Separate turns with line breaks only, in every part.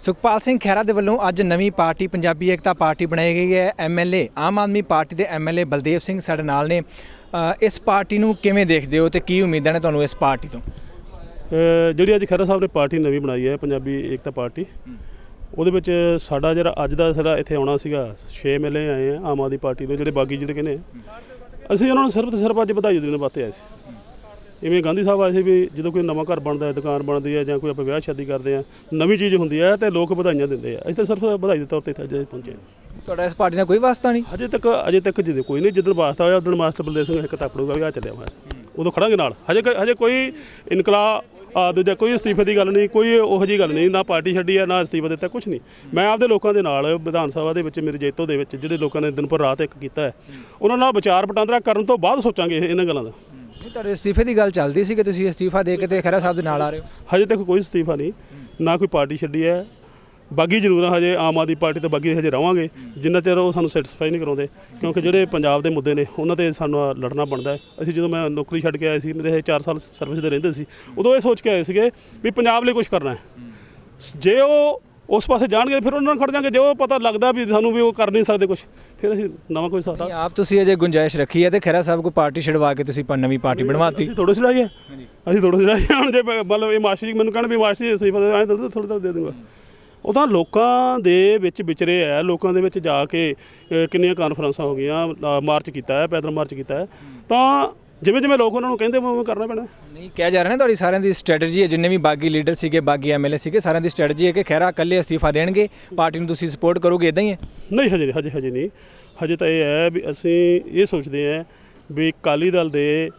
ਸੁਖਪਾਲ ਸਿੰਘ ਖਹਿਰਾ ਦੇ ਵੱਲੋਂ ਅੱਜ ਨਵੀਂ ਪਾਰਟੀ ਪੰਜਾਬੀ ਏਕਤਾ ਪਾਰਟੀ ਬਣਾਈ ਗਈ ਹੈ। ਐਮਐਲਏ ਆਮ ਆਦਮੀ ਪਾਰਟੀ ਦੇ ਐਮਐਲਏ ਬਲਦੇਵ ਸਿੰਘ ਸਾਡੇ ਨਾਲ ਨੇ। ਅ, ਇਸ ਪਾਰਟੀ ਨੂੰ ਕਿਵੇਂ ਦੇਖਦੇ ਹੋ ਤੇ ਕੀ ਉਮੀਦਾਂ ਨੇ ਤੁਹਾਨੂੰ ਇਸ ਪਾਰਟੀ ਤੋਂ?
ਜਿਹੜੀ ਅੱਜ ਖਹਿਰਾ ਸਾਹਿਬ ਨੇ ਪਾਰਟੀ ਨਵੀਂ ਬਣਾਈ ਹੈ ਪੰਜਾਬੀ ਏਕਤਾ ਪਾਰਟੀ ਉਹਦੇ ਵਿੱਚ ਸਾਡਾ ਜਿਹੜਾ ਅੱਜ ਦਾ ਸਾਡਾ ਇੱਥੇ ਆਉਣਾ ਸੀਗਾ 6 ਐਮਐਲਏ ਆਏ ਆ ਆਮ ਆਦਮੀ ਪਾਰਟੀ ਦੇ ਜਿਹੜੇ ਬਾਗੀ ਜਿਹੜੇ ਕਹਿੰਦੇ ਆ। ਅਸੀਂ ਉਹਨਾਂ ਨੂੰ ਸਿਰਫ ਤੇ ਸਿਰਫ ਅੱਜ ਵਧਾਈ ਦੇਣ ਵਾਸਤੇ ਆਏ ਸੀ। ਇਵੇਂ ਗਾਂਧੀ ਸਾਹਿਬ ਆਏ ਸੀ ਵੀ ਜਦੋਂ ਕੋਈ ਨਵਾਂ ਘਰ ਬਣਦਾ ਹੈ ਦੁਕਾਨ ਬਣਦੀ ਹੈ ਜਾਂ ਕੋਈ ਆਪਾਂ ਵਿਆਹ ਸ਼ਾਦੀ ਕਰਦੇ ਆ ਨਵੀਂ ਚੀਜ਼ ਹੁੰਦੀ ਹੈ ਤੇ ਲੋਕ ਵਧਾਈਆਂ ਦਿੰਦੇ ਆ। ਅਸੀਂ ਤਾਂ ਸਿਰਫ ਵਧਾਈ ਦੇ ਤੌਰ ਤੇ ਇੱਥੇ ਅੱਜ ਪਹੁੰਚੇ।
ਤੁਹਾਡਾ ਇਸ ਪਾਰਟੀ ਨਾਲ ਕੋਈ ਵਾਸਤਾ ਨਹੀਂ?
ਹਜੇ ਤੱਕ ਅਜੇ ਤੱਕ ਜਿਹਦੇ ਕੋਈ ਨਹੀਂ ਜਿੱਦਣ ਵਾਸਤਾ ਹੋਇਆ ਉਦੋਂ ਮਾਸਟਰ ਬਲਦੇਵ ਸਿੰਘ ਇੱਕ ਤਾਪੜੂਗਾ ਵੀ ਆ ਚੱਲਿਆ ਹੋਇਆ। ਉਦੋਂ ਖੜਾਂਗੇ ਨਾਲ। ਹਜੇ ਹਜੇ ਕੋਈ ਇਨਕਲਾ ਆ ਦੂਜਾ ਕੋਈ ਅਸਤੀਫੇ ਦੀ ਗੱਲ ਨਹੀਂ ਕੋਈ ਉਹੋ ਜੀ ਗੱਲ ਨਹੀਂ ਨਾ ਪਾਰਟੀ ਛੱਡੀ ਆ ਨਾ ਅਸਤੀਫਾ ਦਿੱਤਾ ਕੁਝ ਨਹੀਂ। ਮੈਂ ਆਪਦੇ ਲੋਕਾਂ ਦੇ ਨਾਲ ਵਿਧਾਨ ਸਭਾ ਦੇ ਵਿੱਚ ਮੇਰੇ ਜੇਤੋ ਦੇ ਵਿੱਚ ਜਿਹੜੇ ਲੋਕਾਂ ਨੇ ਦਿਨ ਪਰ ਰਾਤ ਇੱਕ ਕੀਤਾ ਹੈ ਉਹਨਾਂ ਨਾਲ ਵਿਚਾਰ ਵਟਾਂਦਰਾ ਕਰਨ ਤੋਂ ਬਾਅਦ ਸੋਚਾਂਗੇ ਇਹ- ਇਹਨਾਂ ਗੱਲਾਂ ਦਾ।
ਨਹੀਂ, ਤੁਹਾਡੇ ਅਸਤੀਫੇ ਦੀ ਗੱਲ ਚੱਲਦੀ ਸੀ ਕਿ ਤੁਸੀਂ ਅਸਤੀਫਾ ਦੇ ਕੇ ਤੇ ਖਹਿਰਾ ਸਾਹਿਬ ਦੇ ਨਾਲ ਆ ਰਹੇ ਹੋ?
ਹਜੇ ਤੱਕ ਕੋਈ ਅਸਤੀਫਾ ਨਹੀਂ, ਨਾ ਕੋਈ ਪਾਰਟੀ ਛੱਡੀ ਹੈ। ਬਾਗੀ ਜ਼ਰੂਰ ਆ, ਹਜੇ ਆਮ ਆਦਮੀ ਪਾਰਟੀ ਤੋਂ ਬਾਗੀ ਹਜੇ ਰਵਾਂਗੇ। ਜਿੰਨਾ ਚਿਰ ਉਹ ਸਾਨੂੰ ਸੈਟੀਸਫਾਈ ਨਹੀਂ ਕਰਾਉਂਦੇ, ਕਿਉਂਕਿ ਜਿਹੜੇ ਪੰਜਾਬ ਦੇ ਮੁੱਦੇ ਨੇ, ਉਹਨਾਂ ਤੇ ਸਾਨੂੰ ਲੜਨਾ ਬਣਦਾ ਹੈ। ਅਸੀਂ ਜਦੋਂ ਮੈਂ ਨੌਕਰੀ ਛੱਡ ਕੇ ਆਇਆ ਸੀ, ਮੇਰੇ 4 ਸਾਲ ਸਰਵਿਸ ਦੇ ਰਹਿੰਦੇ ਸੀ, ਉਦੋਂ ਇਹ ਸੋਚ ਕੇ ਆਏ ਸੀਗੇ ਵੀ ਪੰਜਾਬ ਲਈ ਕੁਝ ਕਰਨਾ ਹੈ। ਜੇ ਉਹ ਉਸ ਪਾਸੇ ਜਾਣਗੇ ਫਿਰ ਉਹਨਾਂ ਨਾਲ ਖੜ ਜਾਾਂਗੇ। ਜੇ ਉਹ ਪਤਾ ਲੱਗਦਾ ਵੀ ਸਾਨੂੰ ਵੀ ਉਹ ਕਰ ਨਹੀਂ ਸਕਦੇ ਕੁਝ ਫਿਰ ਅਸੀਂ ਨਵਾਂ ਕੋਈ ਸਾਡਾ
ਨਹੀਂ, ਆਪ ਤੁਸੀਂ ਅਜੇ ਗੁੰਜਾਇਸ਼ ਰੱਖੀ ਹੈ ਤੇ ਖਹਿਰਾ ਸਾਹਿਬ ਕੋ ਪਾਰਟੀ ਛਡਵਾ ਕੇ ਤੁਸੀਂ ਪ- ਨਵੀਂ ਪਾਰਟੀ ਬਣਵਾਤੀ।
ਅਸੀਂ ਥੋੜਾ ਚੜਾਈਏ ਅਸੀਂ ਥੋੜਾ ਚੜਾਈਏ ਹੁਣ ਜੇ ਮਤਲਬ ਇਹ ਮਾਸਟਰ ਜੀ ਮੈਨੂੰ ਕਹਿਣ ਵੀ ਮਾਸਟਰ ਜੀ ਅਸੀਂ ਪਤਾ ਐਂ ਥੋੜਾ ਥੋੜਾ ਦੇ ਦੂੰਗਾ। ਉਹ ਤਾਂ ਲੋਕਾਂ ਦੇ ਵਿੱਚ ਵਿਚਰੇ ਹੈ ਲੋਕਾਂ ਦੇ ਵਿੱਚ ਜਾ ਕੇ ਕਿੰਨੀਆਂ ਕਾਨਫਰੰਸਾਂ ਹੋ ਗਈਆਂ ਮਾਰਚ ਕੀਤਾ ਹੈ ਪੈਦਲ ਮਾਰਚ ਕੀਤਾ ਹੈ। ਤਾਂ ਜਿਵੇਂ ਜਿਵੇਂ ਲੋਕ ਉਹਨਾਂ ਨੂੰ ਕਹਿੰਦੇ ਉਵੇਂ ਕਰਨਾ ਪੈਣਾ।
ਨਹੀਂ ਕਿਹਾ ਜਾ ਰਿਹਾ ਨਾ ਤੁਹਾਡੀ ਸਾਰਿਆਂ ਦੀ ਸਟ੍ਰੈਟਜੀ ਹੈ ਜਿੰਨੇ ਵੀ ਬਾਗੀ ਲੀਡਰ ਸੀਗੇ ਬਾਗੀ ਐਮਐਲਏ ਸੀਗੇ ਸਾਰਿਆਂ ਦੀ ਸਟ੍ਰੈਟਜੀ ਹੈ ਕਿ ਖਹਿਰਾ ਇਕੱਲੇ ਅਸਤੀਫਾ ਦੇਣਗੇ ਪਾਰਟੀ ਨੂੰ ਤੁਸੀਂ ਸਪੋਰਟ ਕਰੋਗੇ ਇਦਾਂ ਹੀ ਹੈ।
ਨਹੀਂ ਹਜੇ ਹਜੇ ਹਜੇ ਨਹੀਂ। ਹਜੇ ਤਾਂ ਇਹ ਹੈ ਵੀ ਅਸੀਂ ਇਹ ਸੋਚਦੇ ਹਾਂ ਵੀ ਅਕਾਲੀ ਦਲ ਦੇ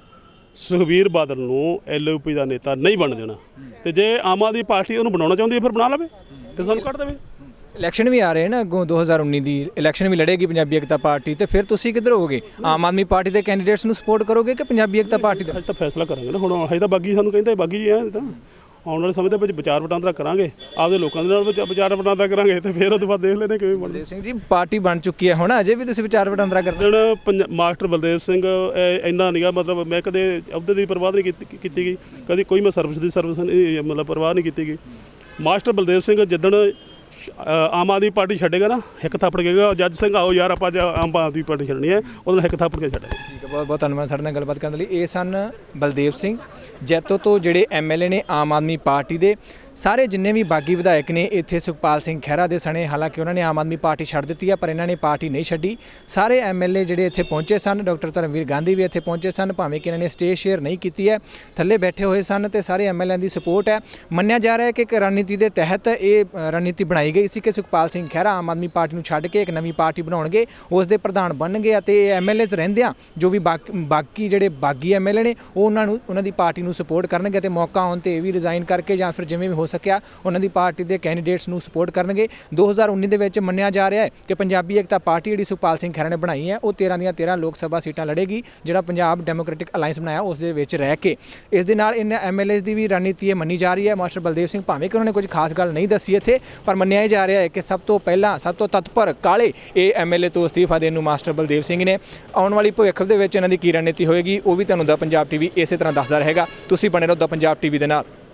ਸੁਖਬੀਰ ਬਾਦਲ ਨੂੰ ਐਲਓਪੀ ਦਾ ਨੇਤਾ ਨਹੀਂ ਬਣ ਦੇਣਾ। ਤੇ ਜੇ ਆਮ ਆਦਮੀ ਪਾਰਟੀ ਉਹਨੂੰ ਬਣਾਉਣਾ ਚਾਹੁੰਦੀ ਹੈ ਫਿਰ ਬਣਾ ਲਵੇ ਤੇ ਸਾਨੂੰ ਕੱਢ ਦੇਵੇ।
ਇਲੈਕਸ਼ਨ ਵੀ ਆ ਰਹੇ ਨੇ ਅੱਗੋਂ 2019 ਦੀ ਇਲੈਕਸ਼ਨ ਵੀ ਲੜੇਗੀ ਪੰਜਾਬੀ ਏਕਤਾ ਪਾਰਟੀ ਤੇ ਫਿਰ ਤੁਸੀਂ ਕਿੱਧਰ ਹੋਗੇ ਆਮ ਆਦਮੀ ਪਾਰਟੀ ਦੇ ਕੈਂਡੀਡੇਟਸ ਨੂੰ ਸਪੋਰਟ ਕਰੋਗੇ ਕਿ ਪੰਜਾਬੀ ਏਕਤਾ ਪਾਰਟੀ ਦਾ?
ਅੱਜ ਤਾਂ ਫੈਸਲਾ ਕਰਾਂਗੇ ਨਾ ਹੁਣ ਹਜੇ ਤਾਂ ਬਾਗੀ ਸਾਨੂੰ ਕਹਿੰਦੇ ਬਾਗੀ ਜੀ ਆ ਇਹ ਤਾਂ। ਆਉਣ ਵਾਲੇ ਸਮੇਂ ਦੇ ਵਿੱਚ ਵਿਚਾਰ ਵਟਾਂਦਰਾ ਕਰਾਂਗੇ ਆਪਦੇ ਲੋਕਾਂ ਦੇ ਨਾਲ ਵਿਚ- ਵਿਚਾਰ ਵਟਾਂਦਰਾ ਕਰਾਂਗੇ ਤੇ ਫਿਰ ਉਹਦੇ ਬਾਅਦ ਦੇਖ ਲੈਣੇ ਕਿਵੇਂ ਬਣਦੇ।
ਸਿੰਘ ਜੀ ਪਾਰਟੀ ਬਣ ਚੁੱਕੀ ਹੈ ਹੁਣ ਅਜੇ ਵੀ ਤੁਸੀਂ ਵਿਚਾਰ ਵਟਾਂਦਰਾ ਕਰਦੇ
ਪੰਜ- ਮਾਸਟਰ ਬਲਦੇਵ ਸਿੰਘ ਇੰਨਾ ਨਹੀਂਗਾ ਮਤਲਬ ਮੈਂ ਕਦੇ ਅਹੁਦੇ ਦੀ ਪਰਵਾਹ ਨਹੀਂ ਕੀਤੀ ਗਈ। ਕਦੀ ਕੋਈ ਮੈਂ ਸਰਵਿਸ ਦੀ ਸਰਵਿਸ ਨਹੀਂ ਮਤਲਬ ਪਰਵਾਹ ਨਹੀਂ ਕੀਤੀ ਗਈ। ਮਾਸਟਰ ਬਲਦੇਵ ਸਿੰਘ ਜਿੱਦਣ ਆਮ ਆਦਮੀ ਪਾਰਟੀ ਛੱਡੇਗਾ ਨਾ, ਇੱਕ ਥਾਪੜ ਕਹੇਗਾ, ਜੱਜ ਸਿੰਘ ਆਓ ਯਾਰ, ਆਪਾਂ ਅੱਜ ਆਮ ਆਦਮੀ ਪਾਰਟੀ ਛੱਡਣੀ ਹੈ ਉਹਨੂੰ ਇੱਕ ਥਾਪੜ ਕੇ ਛੱਡਾਂਗੇ।
ਠੀਕ ਹੈ ਬਹੁਤ ਬਹੁਤ ਧੰਨਵਾਦ ਸਾਡੇ ਨਾਲ ਗੱਲਬਾਤ ਕਰਨ ਲਈ। ਇਹ ਸਨ ਬਲਦੇਵ ਸਿੰਘ, ਜੈਤੋ ਤੋਂ ਜਿਹੜੇ ਐਮਐਲਏ ਨੇ ਆਮ ਆਦਮੀ ਪਾਰਟੀ ਦੇ। ਸਾਰੇ ਜਿੰਨੇ ਵੀ ਬਾਗੀ ਵਿਧਾਇਕ ਨੇ ਇੱਥੇ ਸੁਖਪਾਲ ਸਿੰਘ ਖਹਿਰਾ ਦੇ ਸਣੇ, ਹਾਲਾਂਕਿ ਉਹਨਾਂ ਨੇ ਆਮ ਆਦਮੀ ਪਾਰਟੀ ਛੱਡ ਦਿੱਤੀ ਹੈ ਪਰ ਇਹਨਾਂ ਨੇ ਪਾਰਟੀ ਨਹੀਂ ਛੱਡੀ। ਸਾਰੇ ਐਮਐਲਏ ਜਿਹੜੇ ਇੱਥੇ ਪਹੁੰਚੇ ਸਨ, ਡਾਕਟਰ ਧਰਮਵੀਰ ਗਾਂਧੀ ਵੀ ਇੱਥੇ ਪਹੁੰਚੇ ਸਨ, ਭਾਵੇਂ ਕਿ ਇਹਨਾਂ ਨੇ ਸਟੇਜ ਸ਼ੇਅਰ ਨਹੀਂ ਕੀਤੀ ਹੈ, ਥੱਲੇ ਬੈਠੇ ਹੋਏ ਸਨ ਤੇ ਸਾਰੇ ਐਮਐਲਏ ਦੀ ਸਪੋਰਟ ਹੈ। ਮੰਨਿਆ ਜਾ ਰਿਹਾ ਹੈ ਕਿ ਇੱਕ ਰਣਨੀਤੀ ਦੇ ਤਹਿਤ ਇਹ ਰਣਨੀਤੀ ਬਣਾਈ ਗਈ ਸੀ ਕਿ ਸੁਖਪਾਲ ਸਿੰਘ ਖਹਿਰਾ ਆਮ ਆਦਮੀ ਪਾਰਟੀ ਨੂੰ ਛੱਡ ਕੇ ਇੱਕ ਨਵੀਂ ਪਾਰਟੀ ਬਣਾਉਣਗੇ, ਉਸ ਦੇ ਪ੍ਰਧਾਨ ਬਣਨਗੇ ਅਤੇ ਐਮਐਲਏਜ਼ ਰਹਿੰਦਿਆਂ ਜੋ ਵੀ ਬਾਕ- ਬਾਕੀ ਜਿਹੜੇ ਬਾਗੀ ਐਮਐਲਏ ਨੇ, ਉਹ ਉਹਨਾਂ ਨੂੰ, ਉਹਨਾਂ ਦੀ ਪਾਰਟੀ ਨੂੰ ਸਪੋਰਟ ਕਰਨਗੇ ਤੇ ਮੌਕਾ ਆਉਣ ਤੇ ਇਹ ਵੀ ਰਿਜ਼ਾਈਨ ਕਰਕੇ ਜਾਂ ਫਿਰ ਜਿਵੇਂ ਵੀ ਹੋ ਸਕਿਆ। ਉਹਨਾਂ ਦੀ ਪਾਰਟੀ ਦੇ ਕੈਂਡੀਡੇਟਸ ਨੂੰ ਸਪੋਰਟ ਕਰਨਗੇ। 2019 ਦੇ ਵਿੱਚ ਮੰਨਿਆ ਜਾ ਰਿਹਾ ਹੈ ਕਿ ਪੰਜਾਬੀ ਏਕਤਾ ਪਾਰਟੀ ਜਿਹੜੀ ਸੁਖਪਾਲ ਸਿੰਘ ਖਹਿਰਾ ਨੇ ਬਣਾਈ ਹੈ, ਉਹ 13 ਦੀਆਂ 13 ਲੋਕ ਸਭਾ ਸੀਟਾਂ ਲੜੇਗੀ, ਜਿਹੜਾ ਪੰਜਾਬ ਡੈਮੋਕ੍ਰੈਟਿਕ ਅਲਾਈਅੰਸ ਬਣਾਇਆ, ਉਸ ਦੇ ਵਿੱਚ ਰਹਿ ਕੇ। ਇਸ ਦੇ ਨਾਲ ਇਹਨਾਂ ਐਮਐਲਏਜ਼ ਦੀ ਵੀ ਰਣਨੀਤੀ ਇਹ ਮੰਨੀ ਜਾ ਰਹੀ ਹੈ। ਮਾਸਟਰ ਬਲਦੇਵ ਸਿੰਘ ਭਾਵੇਂ ਕਿ ਉਹਨਾਂ ਨੇ ਕੁਝ ਖਾਸ ਗੱਲ ਨਹੀਂ ਦੱਸੀ ਇੱਥੇ, ਪਰ ਮੰਨਿਆ ਹੀ ਜਾ ਰਿਹਾ ਹੈ ਕਿ ਸਭ ਤੋਂ ਪਹਿਲਾਂ, ਸਭ ਤੋਂ ਤਤਪਰ ਕਾਲੇ ਇਹ ਐਮਐਲਏ ਤੋਂ ਅਸਤੀਫਾ ਦੇਣ ਨੂੰ ਮਾਸਟਰ ਬਲਦੇਵ ਸਿੰਘ ਨੇ। ਆਉਣ ਵਾਲੀ ਭਵਿੱਖ ਦੇ ਵਿੱਚ ਇਹਨਾਂ ਦੀ ਕੀ ਰਣਨੀਤੀ ਹੋਏਗੀ, ਉਹ ਵੀ ਤੁਹਾਨੂੰ ਦਾ ਪੰਜਾਬ ਟੀਵੀ ਇਸੇ ਤਰ੍ਹਾਂ ਦੱਸਦਾ ਰਹੇਗਾ। ਤੁਸੀਂ ਬਣੇ ਰਹੋ ਦਾ ਪੰਜਾਬ ਟੀਵੀ ਦੇ ਨਾਲ।